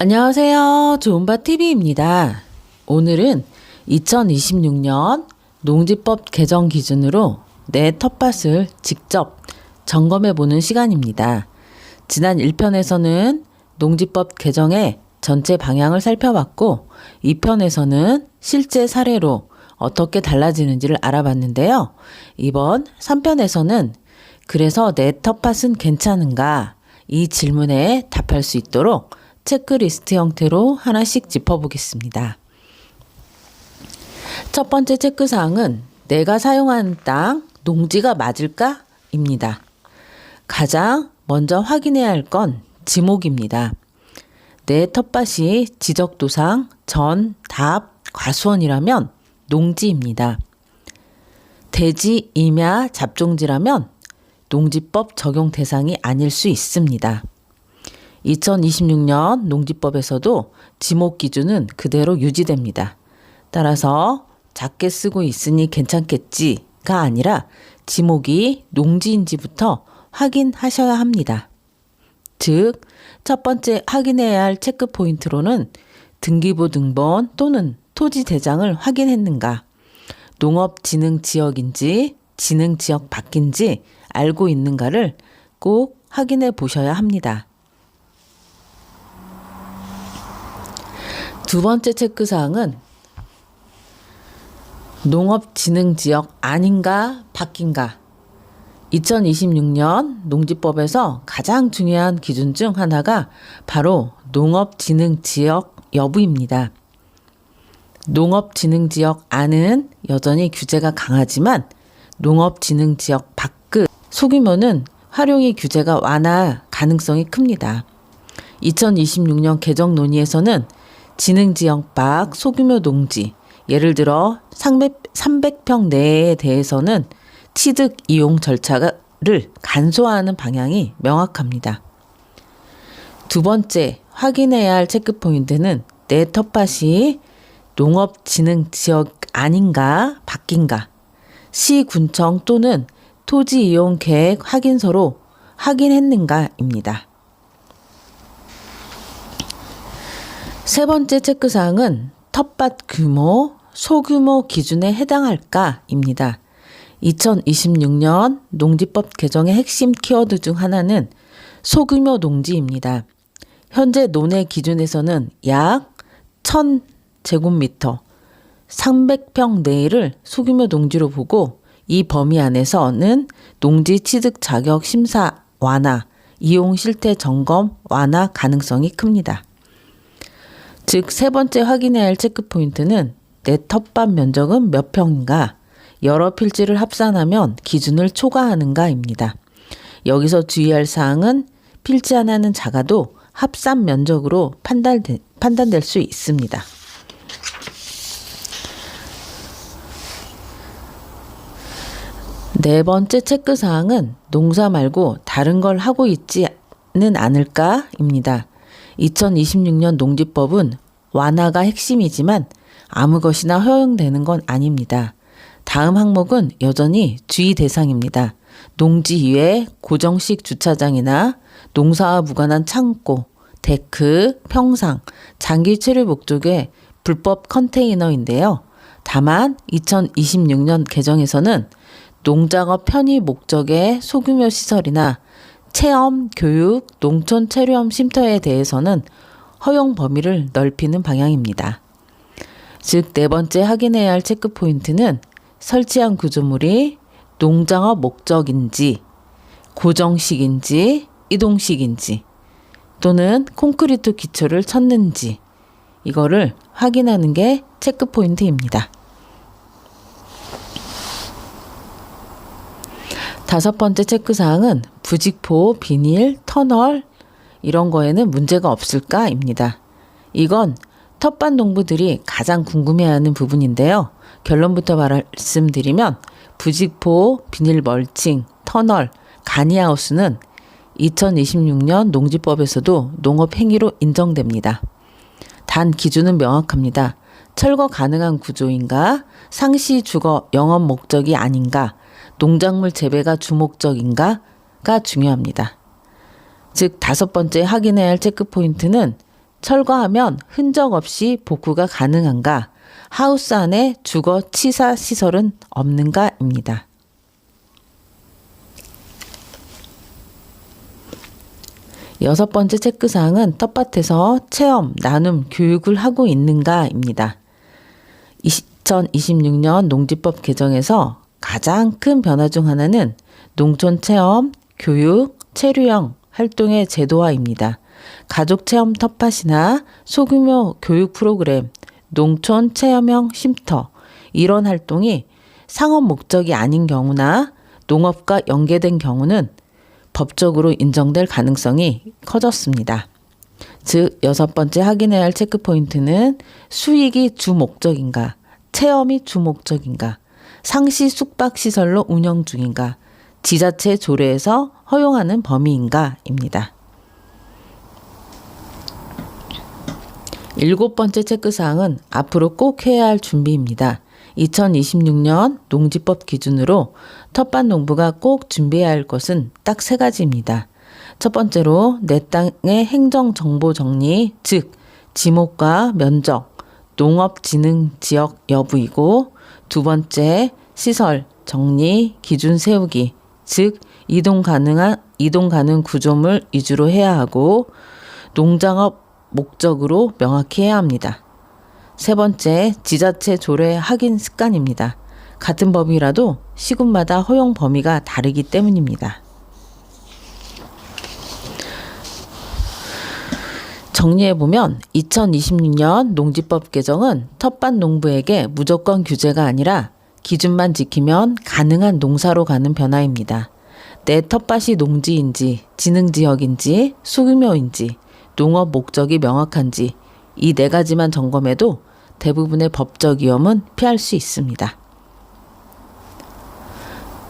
안녕하세요. 좋은바TV입니다. 오늘은 2026년 농지법 개정 기준으로 내 텃밭을 직접 점검해 보는 시간입니다. 지난 1편에서는 농지법 개정의 전체 방향을 살펴봤고, 2편에서는 실제 사례로 어떻게 달라지는지를 알아봤는데요. 이번 3편에서는 그래서 내 텃밭은 괜찮은가? 이 질문에 답할 수 있도록 체크리스트 형태로 하나씩 짚어보겠습니다. 첫 번째 체크사항은 내가 사용하는 땅, 농지가 맞을까? 입니다. 가장 먼저 확인해야 할 건 지목입니다. 내 텃밭이 지적도상, 전, 답, 과수원이라면 농지입니다. 대지, 임야, 잡종지라면 농지법 적용 대상이 아닐 수 있습니다. 2026년 농지법에서도 지목 기준은 그대로 유지됩니다. 따라서 작게 쓰고 있으니 괜찮겠지가 아니라 지목이 농지인지부터 확인하셔야 합니다. 즉, 첫 번째 확인해야 할 체크 포인트로는 등기부 등본 또는 토지 대장을 확인했는가, 농업진흥지역인지 진흥지역 밖인지 알고 있는가를 꼭 확인해 보셔야 합니다. 두 번째 체크 사항은 농업진흥지역 아닌가 바뀐가 2026년 농지법에서 가장 중요한 기준 중 하나가 바로 농업진흥지역 여부입니다. 농업진흥지역 안은 여전히 규제가 강하지만 농업진흥지역 밖의 소규모는 활용이 규제가 완화 가능성이 큽니다. 2026년 개정 논의에서는 밖 소규모 농지, 예를 들어 300, 300평 내에 대해서는 취득 이용 절차를 간소화하는 방향이 명확합니다. 두 번째, 확인해야 할 체크 포인트는 내 텃밭이 농업진흥지역 아닌가 바뀐가 시군청 또는 토지 이용 계획 확인서로 확인했는가입니다. 세 번째 체크사항은 텃밭 규모, 소규모 기준에 해당할까입니다. 2026년 농지법 개정의 핵심 키워드 중 하나는 소규모 농지입니다. 현재 논의 기준에서는 약 1000제곱미터, 300평 내를 소규모 농지로 보고 이 범위 안에서는 농지 취득 자격 심사 완화, 이용 실태 점검 완화 가능성이 큽니다. 즉, 세 번째 확인해야 할 체크 포인트는 내 텃밭 면적은 몇 평인가, 여러 필지를 합산하면 기준을 초과하는가입니다. 여기서 주의할 사항은 필지 하나는 작아도 합산 면적으로 판단되, 판단될 수 있습니다. 네 번째 체크 사항은 농사 말고 다른 걸 하고 있지는 않을까입니다. 2026년 농지법은 완화가 핵심이지만 아무 것이나 허용되는 건 아닙니다. 다음 항목은 여전히 주의 대상입니다. 농지 이외 고정식 주차장이나 농사와 무관한 창고, 데크, 평상, 장기 체류 목적의 불법 컨테이너인데요. 다만 2026년 개정에서는 농작업 편의 목적의 소규모 시설이나 체험, 교육, 농촌 체험 쉼터에 대해서는 허용 범위를 넓히는 방향입니다. 즉, 네 번째 확인해야 할 체크 포인트는 설치한 구조물이 농장업 목적인지, 고정식인지, 이동식인지, 또는 콘크리트 기초를 쳤는지, 이거를 확인하는 게 체크 포인트입니다. 다섯 번째 체크사항은 부직포, 비닐, 터널 이런 거에는 문제가 없을까입니다. 이건 텃밭 농부들이 가장 궁금해하는 부분인데요. 결론부터 말씀드리면 부직포, 비닐 멀칭, 터널, 가니하우스는 2026년 농지법에서도 농업 행위로 인정됩니다. 단 기준은 명확합니다. 철거 가능한 구조인가, 상시 주거 영업 목적이 아닌가, 농작물 재배가 주목적인가가 중요합니다. 즉, 다섯 번째 확인해야 할 체크 포인트는 철거하면 흔적 없이 복구가 가능한가? 하우스 안에 주거 치사 시설은 없는가입니다. 여섯 번째 체크사항은 텃밭에서 체험, 나눔, 교육을 하고 있는가입니다. 2026년 농지법 개정에서 가장 큰 변화 중 하나는 농촌 체험, 교육, 체류형 활동의 제도화입니다. 가족 체험 텃밭이나 소규모 교육 프로그램, 농촌 체험형 쉼터 이런 활동이 상업 목적이 아닌 경우나 농업과 연계된 경우는 법적으로 인정될 가능성이 커졌습니다. 즉, 여섯 번째 확인해야 할 체크 포인트는 수익이 주 목적인가, 체험이 주 목적인가, 상시 숙박 시설로 운영 중인가, 지자체 조례에서 허용하는 범위인가입니다. 일곱 번째 체크사항은 앞으로 꼭 해야 할 준비입니다. 2026년 농지법 기준으로 텃밭 농부가 꼭 준비해야 할 것은 딱 세 가지입니다. 첫 번째로 내 땅의 행정 정보 정리, 즉 지목과 면적, 농업 진흥 지역 여부이고 두 번째 시설 정리 기준 세우기, 즉 이동 가능한 이동 가능 구조물 위주로 해야 하고 농장업 목적으로 명확히 해야 합니다. 세 번째, 지자체 조례 확인 습관입니다. 같은 법이라도 시군마다 허용 범위가 다르기 때문입니다. 정리해보면 2026년 농지법 개정은 텃밭 농부에게 무조건 규제가 아니라 기준만 지키면 가능한 농사로 가는 변화입니다. 내 텃밭이 농지인지, 진흥지역인지, 소규모인지, 농업 목적이 명확한지 이 네 가지만 점검해도 대부분의 법적 위험은 피할 수 있습니다.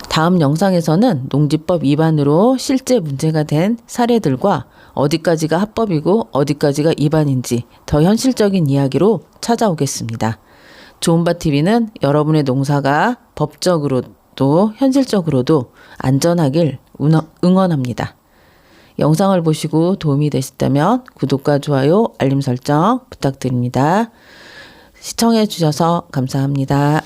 다음 영상에서는 농지법 위반으로 실제 문제가 된 사례들과 어디까지가 합법이고 어디까지가 위반인지 더 현실적인 이야기로 찾아오겠습니다. 좋은바TV는 여러분의 농사가 법적으로도 현실적으로도 안전하길 응원합니다. 영상을 보시고 도움이 되셨다면 구독과 좋아요, 알림 설정 부탁드립니다. 시청해 주셔서 감사합니다.